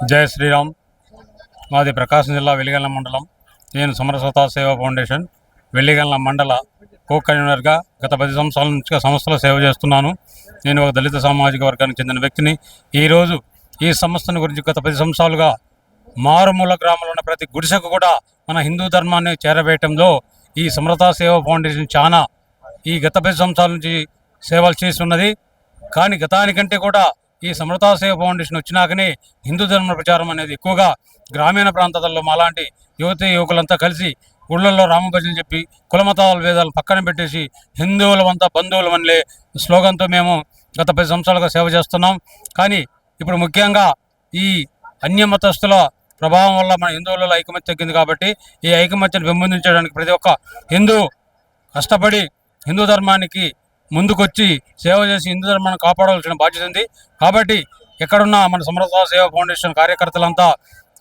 జై శ్రీరామ్. మాది ప్రకాశం జిల్లా వెలిగల్ల మండలం. నేను సమరసత సేవా ఫౌండేషన్ వెల్లిగల్ల మండల కో కన్వీనర్గా గత పది సంవత్సరాల నుంచి సంస్థలో సేవ చేస్తున్నాను. నేను ఒక దళిత సామాజిక వర్గానికి చెందిన వ్యక్తిని. ఈరోజు ఈ సంస్థను గురించి గత పది సంవత్సరాలుగా మారుమూల గ్రామంలో ఉన్న ప్రతి గుడిసెకు కూడా మన హిందూ ధర్మాన్ని చేరవేయటంలో ఈ సమరతా సేవ ఫౌండేషన్ చాలా ఈ గత పది సంవత్సరాల నుంచి సేవలు చేస్తున్నది. కానీ గతానికంటే కూడా ఈ సమరతా సేవ ఫౌండేషన్ వచ్చినాకనే హిందూ ధర్మ ప్రచారం అనేది ఎక్కువగా గ్రామీణ ప్రాంతాలలో మాలాంటి యువతి యువకులంతా కలిసి ఊళ్ళల్లో రామభజనలు చెప్పి కులమతాల వేదాలు పక్కన పెట్టేసి హిందువులమంతా బంధువులమనిలే స్లోగన్తో మేము గత పది సంవత్సరాలుగా సేవ చేస్తున్నాం. కానీ ఇప్పుడు ముఖ్యంగా ఈ అన్యమతస్థుల ప్రభావం వల్ల మన హిందువులలో ఐకమత్యం తగ్గింది కాబట్టి ఈ ఐకమత్యాన్ని పెంపొందించడానికి ప్రతి ఒక్క హిందూ కష్టపడి హిందూ ధర్మానికి ముందుకొచ్చి సేవ చేసి హిందూ ధర్మాన్ని కాపాడవలసిన బాధ్యత ఉంది. కాబట్టి ఎక్కడున్నా మన సమరత సేవ ఫౌండేషన్ కార్యకర్తలంతా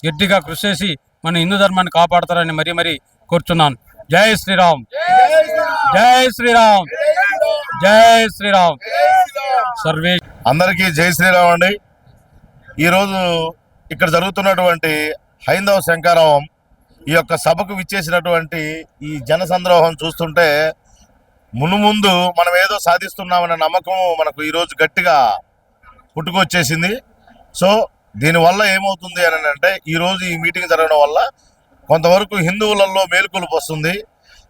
గట్టిగా కృషి చేసి మన హిందూ ధర్మాన్ని కాపాడతారని మరీ మరీ కోరుచున్నాను. జై శ్రీరామ్. జై శ్రీరామ్. జై శ్రీరామ్. సర్వే అందరికీ జై శ్రీరామ్ అండి. ఈరోజు ఇక్కడ జరుగుతున్నటువంటి హైందవ శంకారావం ఈ యొక్క సభకు విచ్చేసినటువంటి ఈ జన సంద్రోహం చూస్తుంటే మునుముందు మనం ఏదో సాధిస్తున్నామనే నమ్మకం మనకు ఈరోజు గట్టిగా పుట్టుకొచ్చేసింది. సో దీనివల్ల ఏమవుతుంది అని అంటే ఈరోజు ఈ మీటింగ్ జరగడం వల్ల కొంతవరకు హిందువులలో మేలుకొలుపు వస్తుంది.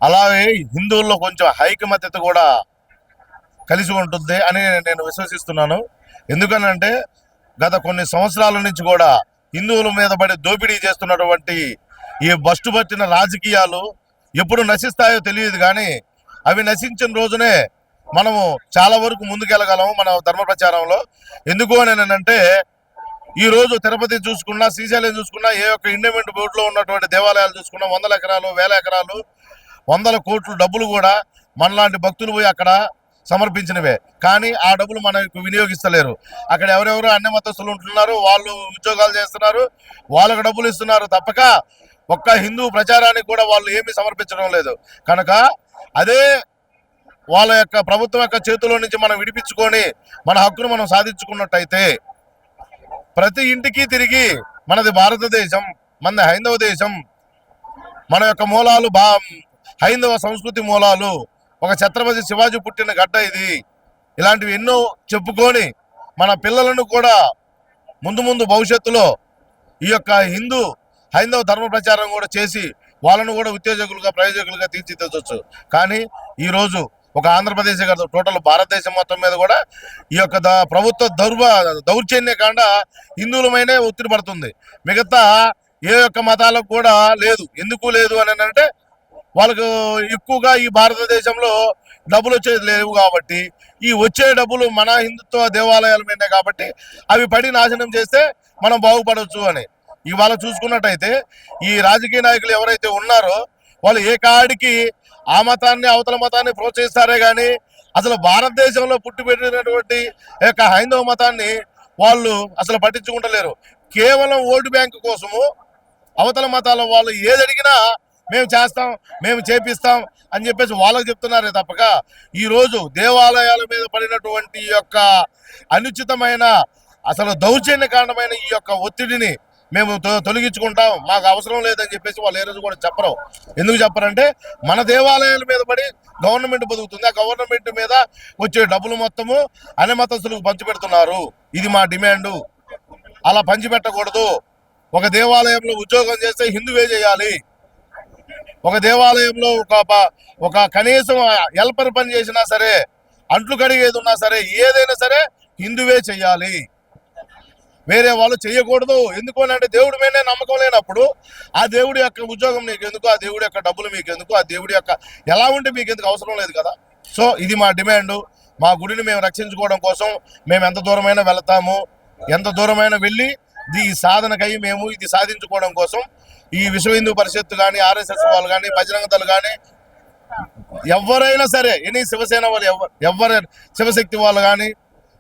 అలాగే హిందువుల్లో కొంచెం ఐకమత్యత కూడా కలిసి ఉంటుంది అని నేను విశ్వసిస్తున్నాను. ఎందుకనంటే గత కొన్ని సంవత్సరాల నుంచి కూడా హిందువుల మీద పడి దోపిడీ చేస్తున్నటువంటి ఈ బస్టు పట్టిన రాజకీయాలు ఎప్పుడు నశిస్తాయో తెలియదు కానీ అవి నశించిన రోజునే మనము చాలా వరకు ముందుకెళ్ళగలము మన ధర్మ ప్రచారంలో ఎందుకు అని అంటే ఈ రోజు తిరుపతి చూసుకున్నా శ్రీశైలం చూసుకున్నా ఏ ఒక్క ఇండిమెంట్ బోర్డులో ఉన్నటువంటి దేవాలయాలు చూసుకున్నా వందల ఎకరాలు వేల ఎకరాలు వందల కోట్లు డబ్బులు కూడా మనలాంటి భక్తులు పోయి అక్కడ సమర్పించినవే. కానీ ఆ డబ్బులు మనకు వినియోగిస్తలేరు. అక్కడ ఎవరెవరు అన్ని మతస్థులు ఉంటున్నారు వాళ్ళు ఉద్యోగాలు చేస్తున్నారు వాళ్ళకు డబ్బులు ఇస్తున్నారు తప్పక ఒక్క హిందూ ప్రచారానికి కూడా వాళ్ళు ఏమీ సమర్పించడం లేదు. కనుక అదే వాళ్ళ యొక్క ప్రభుత్వం యొక్క చేతిలో నుంచి మనం విడిపించుకొని మన హక్కును మనం సాధించుకున్నట్టయితే ప్రతి ఇంటికి తిరిగి మనది భారతదేశం మనది హైందవ దేశం మన యొక్క మూలాలు బా హైందవ సంస్కృతి మూలాలు ఒక ఛత్రపతి శివాజీ పుట్టిన గడ్డ ఇది. ఇలాంటివి ఎన్నో చెప్పుకొని మన పిల్లలను కూడా ముందు ముందు భవిష్యత్తులో ఈ యొక్క హిందూ హైందవ ధర్మ ప్రచారం కూడా చేసి వాళ్ళను కూడా ఉత్తేజకులుగా ప్రయోజకులుగా తీర్చిదిద్దవచ్చు కానీ ఈరోజు ఒక ఆంధ్రప్రదేశ్ కాదు టోటల్ భారతదేశం మొత్తం మీద కూడా ఈ యొక్క ప్రభుత్వ దౌర్వ దౌర్జన్య కాండ హిందువులమైనే ఒత్తిడి పడుతుంది. మిగతా ఏ యొక్క మతాలకు కూడా లేదు. ఎందుకు లేదు అని అంటే వాళ్ళకు ఎక్కువగా ఈ భారతదేశంలో డబ్బులు వచ్చేది లేవు కాబట్టి ఈ వచ్చే డబ్బులు మన హిందుత్వ దేవాలయాల మీదే కాబట్టి అవి పడి నాశనం చేస్తే మనం బాగుపడవచ్చు అని. ఇవాళ చూసుకున్నట్టయితే ఈ రాజకీయ నాయకులు ఎవరైతే ఉన్నారో వాళ్ళు ఏ కాడికి ఆ మతాన్ని అవతల మతాన్ని ప్రోత్సహిస్తారే కానీ అసలు భారతదేశంలో పుట్టిపెట్టినటువంటి పెట్టినటువంటి యొక్క హైందవ మతాన్ని వాళ్ళు అసలు పట్టించుకుంటలేరు. కేవలం ఓటు బ్యాంకు కోసము అవతల మతాల వాళ్ళు ఏది అడిగినా మేము చేస్తాం మేము చేపిస్తాం అని చెప్పేసి వాళ్ళకి చెప్తున్నారే తప్పక. ఈ రోజు దేవాలయాల మీద పడినటువంటి యొక్క అనుచితమైన అసలు దౌర్జన్యకారణమైన ఈ యొక్క ఒత్తిడిని మేము తొ- తొలగించుకుంటాం. మాకు అవసరం లేదని చెప్పేసి వాళ్ళు ఏ రోజు కూడా చెప్పరు. ఎందుకు చెప్పరంటే మన దేవాలయాల మీద పడి గవర్నమెంట్ బతుకుతుంది. ఆ గవర్నమెంట్ మీద వచ్చే డబ్బులు మొత్తము అనిమతస్తులకు పంచిపెడుతున్నారు ఇది మా డిమాండు. అలా పంచిపెట్టకూడదు ఒక దేవాలయంలో ఉద్యోగం చేస్తే హిందువే చేయాలి. ఒక దేవాలయంలో ఒక ఒక కనీసం ఎల్పర్ పని చేసినా సరే అంట్లు కడిగేది ఉన్నా సరే ఏదైనా సరే హిందువే చెయ్యాలి వేరే వాళ్ళు చేయకూడదు. ఎందుకు అని అంటే దేవుడి మీదనే నమ్మకం లేనప్పుడు ఆ దేవుడి యొక్క ఉద్యోగం నీకు ఎందుకు ఆ దేవుడి యొక్క డబ్బులు మీకు ఎందుకు ఆ దేవుడి యొక్క ఎలా ఉంటే మీకు ఎందుకు అవసరం లేదు కదా? సో ఇది మా డిమాండ్. మా గుడిని మేము రక్షించుకోవడం కోసం మేము ఎంత దూరమైనా వెళతాము. ఎంత దూరమైనా వెళ్ళి ఈ సాధనకై మేము ఇది సాధించుకోవడం కోసం ఈ విశ్వ హిందూ పరిషత్తు కానీ ఆర్ఎస్ఎస్ వాళ్ళు కానీ బజరంగ దళ్ కానీ ఎవరైనా సరే ఎనీ శివసేన వాళ్ళు ఎవరు ఎవరైనా శివశక్తి వాళ్ళు కానీ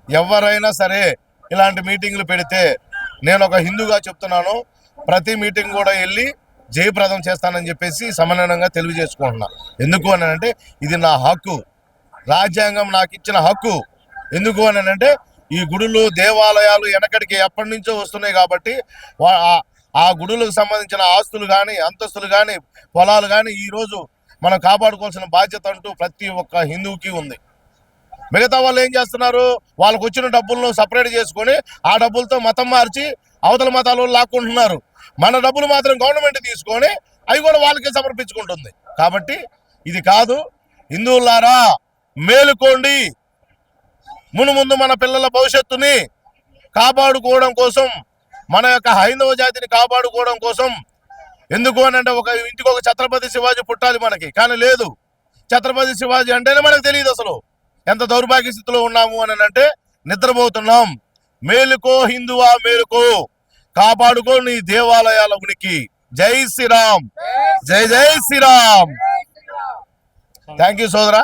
ఎవరైనా సరే ఇలాంటి మీటింగ్లు పెడితే నేను ఒక హిందూగా చెప్తున్నాను. ప్రతి మీటింగ్ కూడా వెళ్ళి జయప్రదం చేస్తానని చెప్పేసి సమన్వయంగా తెలియజేసుకుంటున్నా. ఎందుకు అని అంటే ఇది నా హక్కు. రాజ్యాంగం నాకు ఇచ్చిన హక్కు. ఎందుకు అని అంటే ఈ గుడులు దేవాలయాలు వెనకడికి ఎప్పటి నుంచో వస్తున్నాయి కాబట్టి ఆ గుడులకు సంబంధించిన ఆస్తులు కానీ అంతస్తులు కానీ పొలాలు కానీ ఈరోజు మనం కాపాడుకోవాల్సిన బాధ్యత అంటూ ప్రతి ఒక్క హిందువుకి ఉంది. మిగతా వాళ్ళు ఏం చేస్తున్నారు? వాళ్ళకు వచ్చిన డబ్బులను సపరేట్ చేసుకొని ఆ డబ్బులతో మతం మార్చి అవతల మతాలు లాక్కుంటున్నారు. మన డబ్బులు మాత్రం గవర్నమెంట్ తీసుకొని అవి కూడా వాళ్ళకే సమర్పించుకుంటుంది. కాబట్టి ఇది కాదు. హిందువులారా మేలుకోండి. మును ముందు మన పిల్లల భవిష్యత్తుని కాపాడుకోవడం కోసం మన యొక్క హైందవ జాతిని కాపాడుకోవడం కోసం ఎందుకు అని అంటే ఒక ఇంటికి ఒక ఛత్రపతి శివాజీ పుట్టాలి మనకి. కానీ లేదు. ఛత్రపతి శివాజీ అంటేనే మనకు తెలియదు అసలు. ఎంత దౌర్భాగ్య స్థితిలో ఉన్నాము అని అంటే నిద్రపోతున్నాం. మేలుకో హిందువా మేలుకో. కాపాడుకో నీ దేవాలయాల ఉనికి. జై శ్రీరామ్. జై జై శ్రీరామ్. థ్యాంక్ యూ సోదరా.